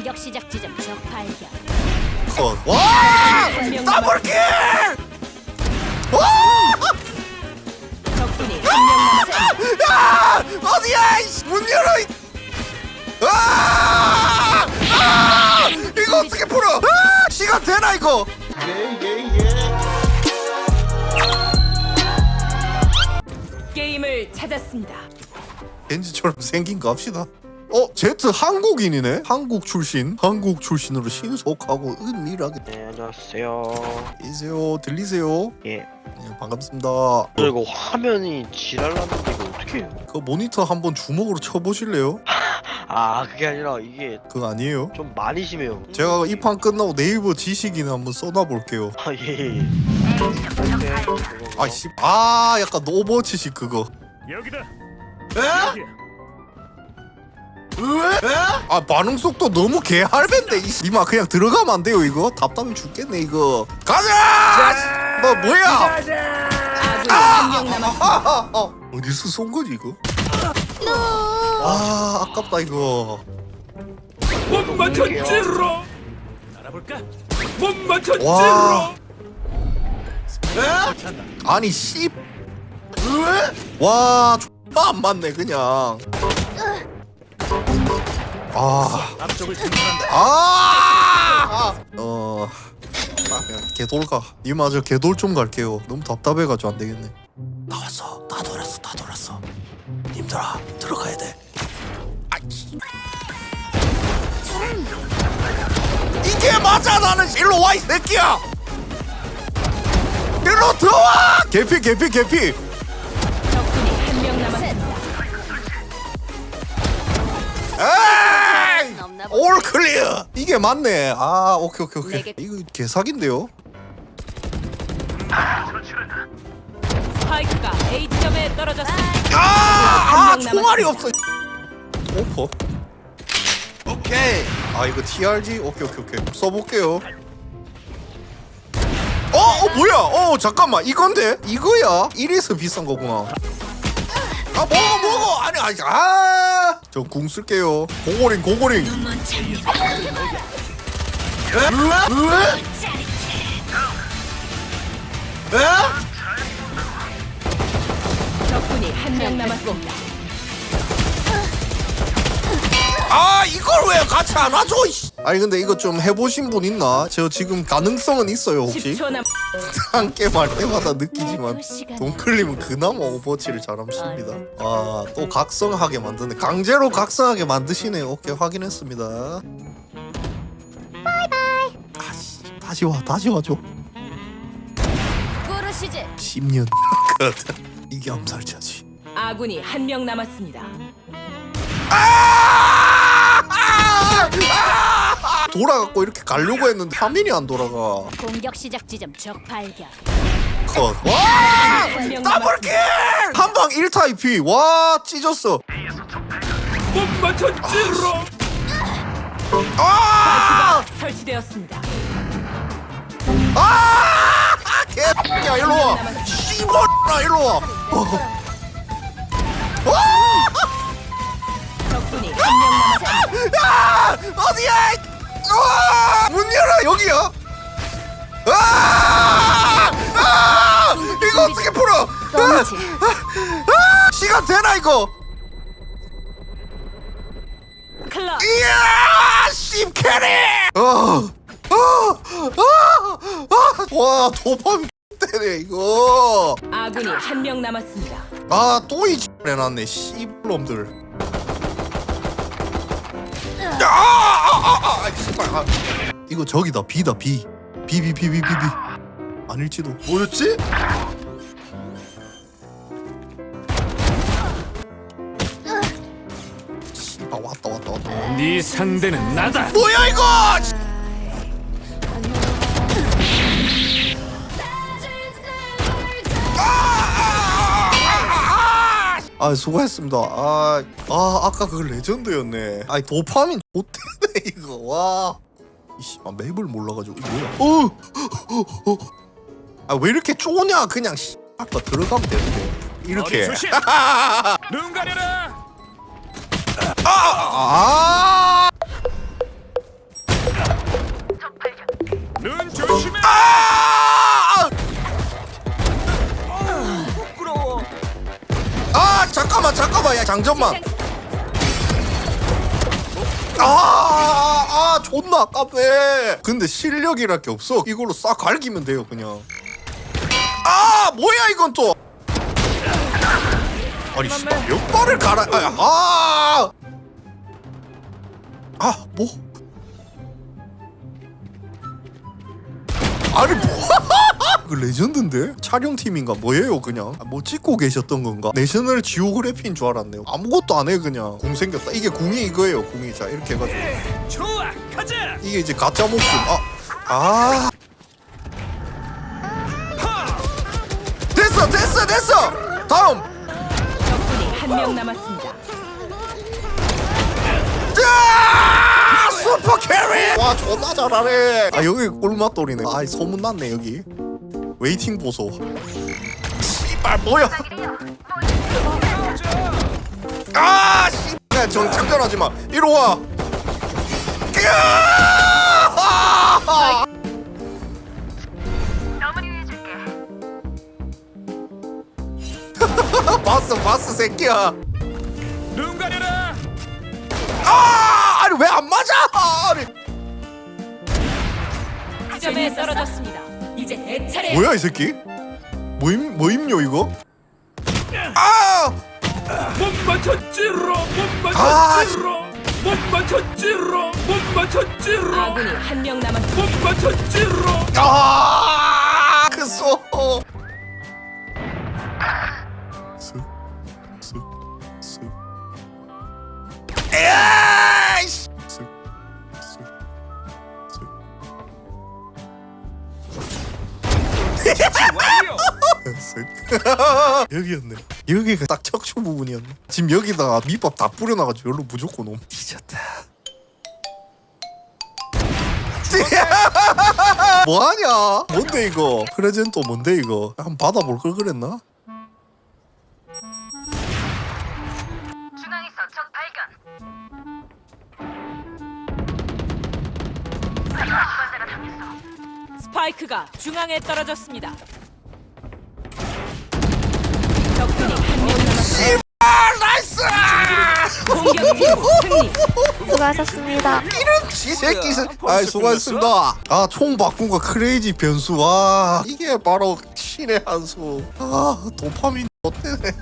공격 시작 지점 적 발견. 컷. 와! 한명 더블킬! 와! 적군이 한 명 남았습니다. 야! 어디야? 이씨, 문 열어. 이- 아! 아! 이거 어떻게 풀어? 아! 시간 되나 이거? 게임을 찾았습니다. 겐지처럼 생긴 거 합시다. 어, 제트 한국인이네. 한국 출신. 한국 출신으로 신속하고 은밀하게. 네, 안녕하세요. 들리세요? 들리세요? 예. 네, 반갑습니다. 그리고 화면이 지랄났는데 이거 어떻게 해요? 그 모니터 한번 주먹으로 쳐보실래요? 아, 그게 아니라 이게 그거 아니에요. 좀 많이 심해요. 제가 이 판 끝나고 네이버 지식인을 한번 써놔볼게요. 아, 예, 예. 네, 아씨, 아 약간 오버워치식 그거. 여기다. 에? 여기야. 왜? 아 반응 속도 너무 개할배인데 이 이마 그냥 들어가면 안 돼요 이거 답답해 죽겠네 이거. 가자! 너 뭐야? 아군이 한명 남았습니다. 아, 아, 아. 어디서 쏜 거지 이거? 아 아깝다 이거. 못 맞췄지로. 알아볼까? 못 맞췄지로. 와. 아니 씨. 와, X가 안 맞네 그냥. 아, 앞쪽을 진출한다. 아, 어, 아, 그냥 개돌 가. 이마저 개돌 좀 갈게요. 너무 답답해가지고 안 되겠네. 나왔어, 다 돌았어, 다 돌았어. 님들아, 들어가야 돼. 아이. 이게 맞아 나는 일로 와 이 새끼야. 일로 들어와. 개피, 개피, 개피. 적군이 한 명 남았습니다. 보네. 올 클리어. 이게 맞네. 아, 오케이, 오케이, 오케이. 내게- 이거 개사기인데요? 스파이크가 A 지점에 떨어졌습니다. 아, 아, 한명 총알이 남았습니다. 없어. 오퍼. 오케이. 아, 이거 TRG. 오케이, 오케이, 오케이. 써볼게요. 어, 어, 뭐야? 어, 잠깐만. 이건데? 이거야? 이래서 비싼 거구나. 아, 먹어, 먹어. 아니, 아니, 아. 저 궁 쓸게요. 고고링, 고고링. 에? 에? 에? 적군이 한 명 남았습니다. 아 이걸 왜 같이 안 하죠? 이씨. 아니 근데 이거 좀 해보신 분 있나? 저 지금 가능성은 있어요 혹시? 10초 남. 한 게임 할 때마다 느끼지만 돈클림은 그나마 오버워치를 잘함습니다. 아 또 각성하게 만드네. 강제로 각성하게 만드시네 오케이 확인했습니다. 바이바이. 아씨 다시 와 다시 와줘. 꾸르시즈. 10년. 거든 이게 암살자지. 아군이 한 명 남았습니다. 돌아갖고 이렇게 가려고 했는데 화면이 안 돌아가 공격 시작 지점 적 발견. 컷. 와! 한명 더블킬! 한방 1타 2피. 와, 찢었어. 못 맞췄지로. 아! 설치되었습니다. 아! 개야 일로 와. 씨발나 일로 와. 어. 와! 적군이 한명 남았습니다. 아! 어디야? 와! 문 열어 여기야. 아! 아! 이거 어떻게 풀어? 뻥이지. 아! 시간 되나 이거? 클럽. 이야! 씹캐리! 어! 어! 어! 어! 와, 도파민 때네 이거. 아군이 한 명 남았습니다. 아, 또이 해놨네. 씨발놈들. 아, 아, 씨발. 아. 이거 저기다. 비다. 비. 비, 비, 비, 비, 비, 비. 아닐지도. 뭐였지? 씨발 왔다 왔다 왔다. 네 상대는 나다. 뭐야 이거? 아 수고했습니다. 아, 아 아까 그 레전드였네. 아니 도파민 못되네 이거. 와. 이씨, 아, 맵을 몰라가지고 뭐야? 어, 아왜 이렇게 쪼냐? 그냥 씨, 아까 들어가면 되는데 이렇게. 눈 가려라. 아, 아, 장전만. 아, 아 존나 아깝네. 근데 실력이랄 게 없어. 이걸로 싹 갈기면 돼요 그냥. 아 뭐야 이건 또. 아니 씨, 몇 발을 갈아 아, 아, 아, 뭐? 아니 뭐? 그 레전드인데? 촬영팀인가? 뭐예요 그냥? 아, 뭐 찍고 계셨던 건가? 내셔널 지오그래피인 줄 알았네요. 아무것도 안 해 그냥. 궁 생겼다. 이게 궁이 이거예요 궁이. 자 이렇게 해가지고. 좋아 가자! 이게 이제 가짜 목숨. 아 아. 됐어 됐어 됐어! 다음! 적군이 한 명 남았습니다. 아, 슈퍼 캐리! 와 존나 잘하네. 아 여기 꿀맛돌이네. 아 소문났네 여기 웨이팅 보소. 씨발 뭐야? 아 씨발 정 참전하지 마. 이리 와! 봤어 봤어 새끼야. 눈 가려라! 아 아니 왜 안 맞아? 아니. 지점에 떨어졌습니다. 이제 내 차례. 뭐야 이 새끼 뭐임 뭐임요 이거 아 못 맞췄지로 못 아, 맞췄지로 못 맞췄지로 못 맞췄지로 아군이 한 명 남았습니다. 못 맞췄지로 아, 그 소. 쓱, 쓱, 쓱. 에 쓱. 여기였네. 여기가 딱 척추 부분이었네. 지금 여기다가 밑밥 다 뿌려놔가지고 여기로 무조건 옴. 뒤졌다. 뭐하냐? 뭔데 이거? 프레젠토 뭔데 이거? 한번 받아볼 걸 그랬나? 중앙에서 적 발견. 스파이크가 중앙에 떨어졌습니다. 수고하셨습니다. 이 새끼 새. 아 수고하셨습니다. 아 총 바꾼 거 크레이지 변수 와 이게 바로 신의 한 수. 아 도파민 어때네.